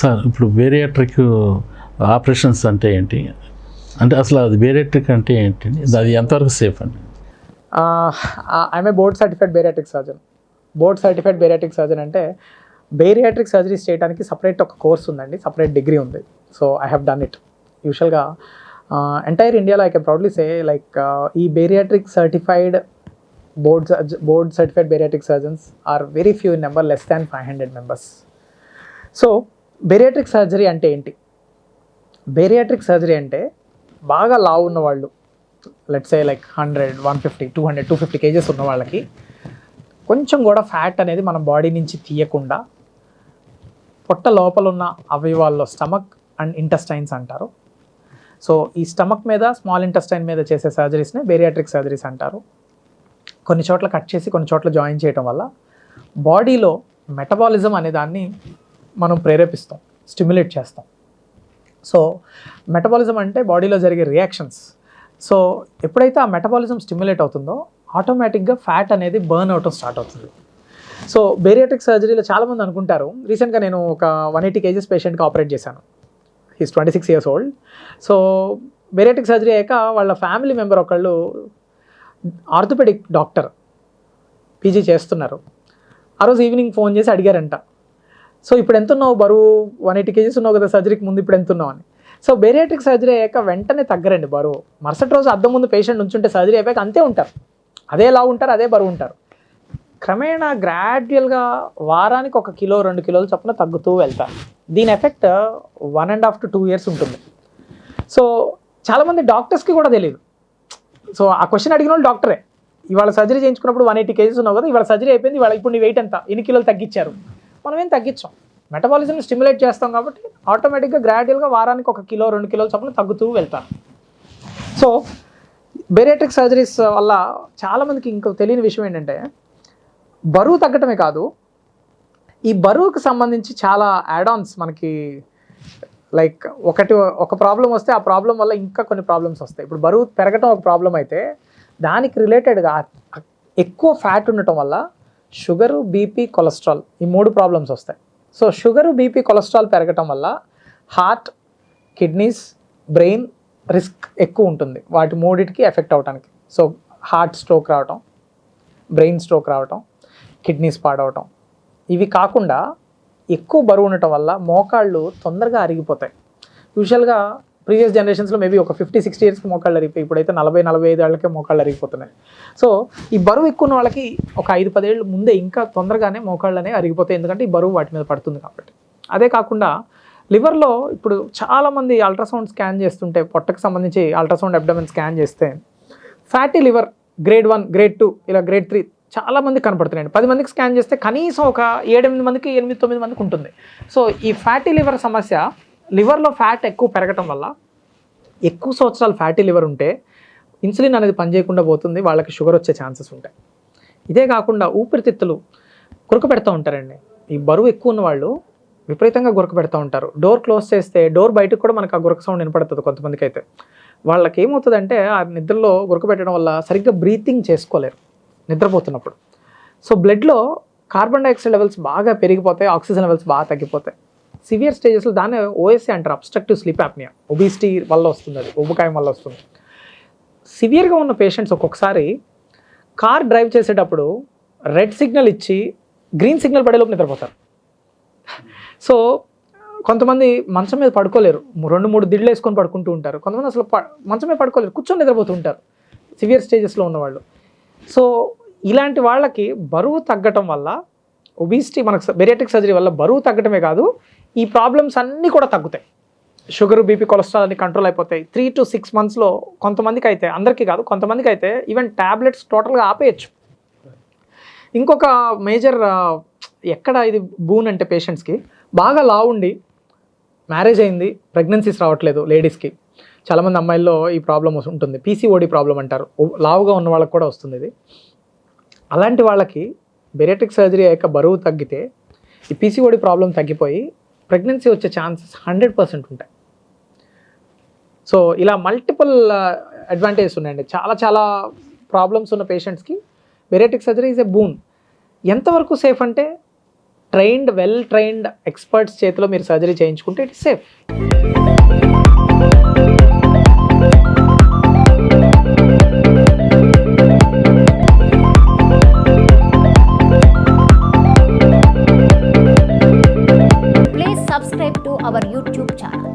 Sir ఇప్పుడు bariatric operations uh, అంటే ఏంటి? అంటే అసలు అది బేరియాట్రిక్ అంటే ఏంటి? అది ఎంతవరకు సేఫ్ అండి? I'm a board certified bariatric surgeon board certified bariatric surgeon అంటే బేరియాట్రిక్ సర్జరీస్ చేయడానికి సపరేట్ ఒక కోర్స్ ఉందండి సపరేట్ డిగ్రీ ఉంది. So I have done it యూజువల్గా ఎంటైర్ ఇండియాలో I can proudly say like ఈ bariatric certified board board certified bariatric surgeons are very few number less than five hundred members so bariatric surgery అంటే ఏంటి? Bariatric surgery అంటే బాగా లావు ఉన్న వాళ్ళు let's say like hundred one fifty two hundred two fifty kgs ఉన్న వాళ్ళకి కొంచెం కూడా ఫ్యాట్ అనేది మన బాడీ నుంచి తీయకుండా పొట్ట లోపల ఉన్న అవయవాల్లో స్టమక్ అండ్ ఇంటెస్టైన్స్ అంటారు. సో ఈ స్టమక్ మీద స్మాల్ ఇంటెస్టైన్ మీద చేసే సర్జరీస్ని బేరియాట్రిక్ సర్జరీస్ అంటారు. కొన్ని చోట్ల కట్ చేసి కొన్ని చోట్ల జాయిన్ చేయటం వల్ల బాడీలో మెటబాలిజం అనే దాన్ని మనం ప్రేరేపిస్తాం స్టిమ్యులేట్ చేస్తాం. సో మెటబాలిజం అంటే బాడీలో జరిగే రియాక్షన్స్. సో ఎప్పుడైతే ఆ మెటబాలిజం స్టిమ్యులేట్ అవుతుందో ఆటోమేటిక్గా ఫ్యాట్ అనేది బర్న్ అవటం స్టార్ట్ అవుతుంది. సో బేరియాటిక్ సర్జరీలో చాలామంది అనుకుంటారు రీసెంట్గా నేను ఒక వన్ ఎయిటీ కేజీస్ పేషెంట్కి ఆపరేట్ చేశాను. He's twenty six years old. So bariatric surgery అయ్యాక వాళ్ళ ఫ్యామిలీ మెంబర్ ఒకళ్ళు ఆర్థోపెడిక్ డాక్టర్ పీజీ చేస్తున్నారు. ఆ రోజు ఈవినింగ్ ఫోన్ చేసి అడిగారంట సో ఇప్పుడు ఎంత ఉన్నావు బరువు? వన్ ఎయిటీ కేజీస్ ఉన్నావు కదా సర్జరీకి ముందు ఇప్పుడు ఎంత ఉన్నావు అని. సో బేరియాట్రిక్ సర్జరీ అయ్యాక వెంటనే తగ్గరండి బరువు. మరుసటి రోజు అద్దం ముందు పేషెంట్ ఉంచుంటే సర్జరీ అయిపోయాక అంతే ఉంటారు. అదే లావు ఉంటారు అదే బరువు ఉంటారు. క్రమేణా గ్రాడ్యువల్గా వారానికి ఒక కిలో రెండు కిలోలు చొప్పున తగ్గుతూ వెళ్తారు. దీని effect one and half to two years ఉంటుంది. సో చాలామంది డాక్టర్స్కి కూడా తెలియదు సో ఆ క్వశ్చన్ అడిగిన వాళ్ళు డాక్టరే. ఇవాళ సర్జరీ చేయించుకున్నప్పుడు వన్ ఎయిటీ కేజీస్ ఉన్నావు కదా ఇవాళ సర్జరీ అయిపోయింది ఇవాళ ఇప్పుడు నీ వెయిట్ ఎంత? ఎన్ని కిలోలు తగ్గించారు? మనం ఏం తగ్గించాం మెటబాలిజం స్టిమ్యులేట్ చేస్తాం కాబట్టి ఆటోమేటిక్గా గ్రాడ్యువల్గా వారానికి ఒక కిలో రెండు కిలోల చొప్పున తగ్గుతూ వెళ్తాను సో బేరియాట్రిక్ సర్జరీస్ వల్ల చాలామందికి ఇంకో తెలియని విషయం ఏంటంటే బరువు తగ్గటమే కాదు ఈ బరువుకు సంబంధించి చాలా యాడాన్స్ మనకి లైక్ ఒకటి ఒక ప్రాబ్లం వస్తే ఆ ప్రాబ్లం వల్ల ఇంకా కొన్ని ప్రాబ్లమ్స్ వస్తాయి. ఇప్పుడు బరువు పెరగటం ఒక ప్రాబ్లం అయితే దానికి రిలేటెడ్గా ఎక్కువ ఫ్యాట్ ఉండటం వల్ల షుగరు బీపీ కొలెస్ట్రాల్ ఈ మూడు ప్రాబ్లమ్స్ వస్తాయి. సో షుగరు బీపీ కొలెస్ట్రాల్ పెరగటం వల్ల హార్ట్ కిడ్నీస్ బ్రెయిన్ రిస్క్ ఎక్కువ ఉంటుంది. వాటి మూడిటికి ఎఫెక్ట్ అవడానికి సో హార్ట్ స్ట్రోక్ రావటం బ్రెయిన్ స్ట్రోక్ రావటం కిడ్నీస్ పాడవటం. ఇవి కాకుండా ఎక్కువ బరువు ఉండటం వల్ల మోకాళ్ళు తొందరగా అరిగిపోతాయి. యూజువల్గా ప్రీవియస్ జనరేషన్స్లో మేబీ ఒక ఫిఫ్టీ సిక్స్టీ ఇయర్స్కి మోకాళ్ళు అరిగిపోయి ఇప్పుడైతే నలభై నలభై ఐదు ఏళ్ళకే మోకాళ్ళు అరిగిపోతున్నాయి. సో ఈ బరువు ఎక్కువ ఉన్న వాళ్ళకి ఒక ఐదు పదేళ్ళు ముందే ఇంకా తొందరగానే మోకాళ్ళు అనేవి అరిగిపోతాయి. ఎందుకంటే ఈ బరువు వాటి మీద పడుతుంది కాబట్టి. అదే కాకుండా లివర్లో ఇప్పుడు చాలామంది అల్ట్రాసౌండ్ స్కాన్ చేస్తుంటే పొట్టకు సంబంధించి అల్ట్రాసౌండ్ అబ్డమెన్ స్కాన్ చేస్తే fatty liver grade one grade two ఇలా గ్రేడ్ త్రీ చాలా మంది కనపడుతున్నాయండి. పది మందికి స్కాన్ చేస్తే కనీసం ఒక ఏడెనిమిది మందికి ఎనిమిది తొమ్మిది మందికి ఉంటుంది. సో ఈ ఫ్యాటీ లివర్ సమస్య లివర్లో ఫ్యాట్ ఎక్కువ పెరగటం వల్ల ఎక్కువ సంవత్సరాలు ఫ్యాటీ లివర్ ఉంటే ఇన్సులిన్ అనేది పనిచేయకుండా పోతుంది వాళ్ళకి షుగర్ వచ్చే ఛాన్సెస్ ఉంటాయి. ఇదే కాకుండా ఊపిరితిత్తులు గురక పెడతా ఉంటారండి. ఈ బరువు ఎక్కువ ఉన్న వాళ్ళు విపరీతంగా గురక పెడతా ఉంటారు. డోర్ క్లోజ్ చేస్తే డోర్ బయటకు కూడా మనకు ఆ గురక సౌండ్ వినపడుతుంది కొంతమందికి అయితే. వాళ్ళకి ఏమవుతుందంటే ఆ నిద్రలో గురక పెట్టడం వల్ల సరిగ్గా బ్రీతింగ్ చేసుకోలేరు నిద్రపోతున్నప్పుడు. సో బ్లడ్లో కార్బన్ డైఆక్సైడ్ లెవెల్స్ బాగా పెరిగిపోతాయి ఆక్సిజన్ లెవెల్స్ బాగా తగ్గిపోతాయి. సివియర్ స్టేజెస్లో దాన్ని ఓఎస్ఏ అంటారు అబ్స్ట్రక్టివ్ స్లీప్ యాప్నియా ఒబిసిటీ వల్ల వస్తుంది అది ఉబ్బకాయం వల్ల వస్తుంది. సివియర్గా ఉన్న పేషెంట్స్ ఒక్కొక్కసారి కార్ డ్రైవ్ చేసేటప్పుడు రెడ్ సిగ్నల్ ఇచ్చి గ్రీన్ సిగ్నల్ పడేలోపు నిద్రపోతారు. సో కొంతమంది మంచం మీద పడుకోలేరు రెండు మూడు దిళ్ళు వేసుకొని పడుకుంటూ ఉంటారు. కొంతమంది అసలు ప- మంచం మీద పడుకోలేరు కూర్చొని నిద్రపోతూ ఉంటారు సివియర్ స్టేజెస్లో ఉన్నవాళ్ళు. సో ఇలాంటి వాళ్ళకి బరువు తగ్గటం వల్ల ఒబిసిటీ మనకు బెరియాటిక్ సర్జరీ వల్ల బరువు తగ్గటమే కాదు ఈ ప్రాబ్లమ్స్ అన్నీ కూడా తగ్గుతాయి. షుగర్ బీపీ కొలెస్ట్రాల్ అన్ని కంట్రోల్ అయిపోతాయి. త్రీ టు సిక్స్ మంత్స్లో కొంతమందికి అయితే అందరికీ కాదు కొంతమందికి అయితే ఈవెన్ ట్యాబ్లెట్స్ టోటల్గా ఆపేయచ్చు. ఇంకొక మేజర్ ఎక్కడ ఇది బూన్ అంటే పేషెంట్స్కి బాగా లావుండి మ్యారేజ్ అయింది ప్రెగ్నెన్సీస్ రావట్లేదు లేడీస్కి చాలామంది అమ్మాయిల్లో ఈ ప్రాబ్లం ఉంటుంది. పీసీఓడి ప్రాబ్లం అంటారు. లావుగా ఉన్న వాళ్ళకి కూడా వస్తుంది ఇది. అలాంటి వాళ్ళకి బెరియాటిక్ సర్జరీ అయ్యాక బరువు తగ్గితే ఈ పీసీఓడి ప్రాబ్లం తగ్గిపోయి ప్రెగ్నెన్సీ వచ్చే ఛాన్సెస్ హండ్రెడ్ పర్సెంట్ ఉంటాయి. సో ఇలా మల్టిపుల్ అడ్వాంటేజెస్ uh, ఉన్నాయండి. చాలా చాలా ప్రాబ్లమ్స్ ఉన్న పేషెంట్స్కి bariatric surgery is a boon ఎంతవరకు సేఫ్ అంటే ట్రైన్డ్ వెల్ ట్రైన్డ్ ఎక్స్పర్ట్స్ చేతిలో మీరు సర్జరీ చేయించుకుంటే it safe our YouTube channel.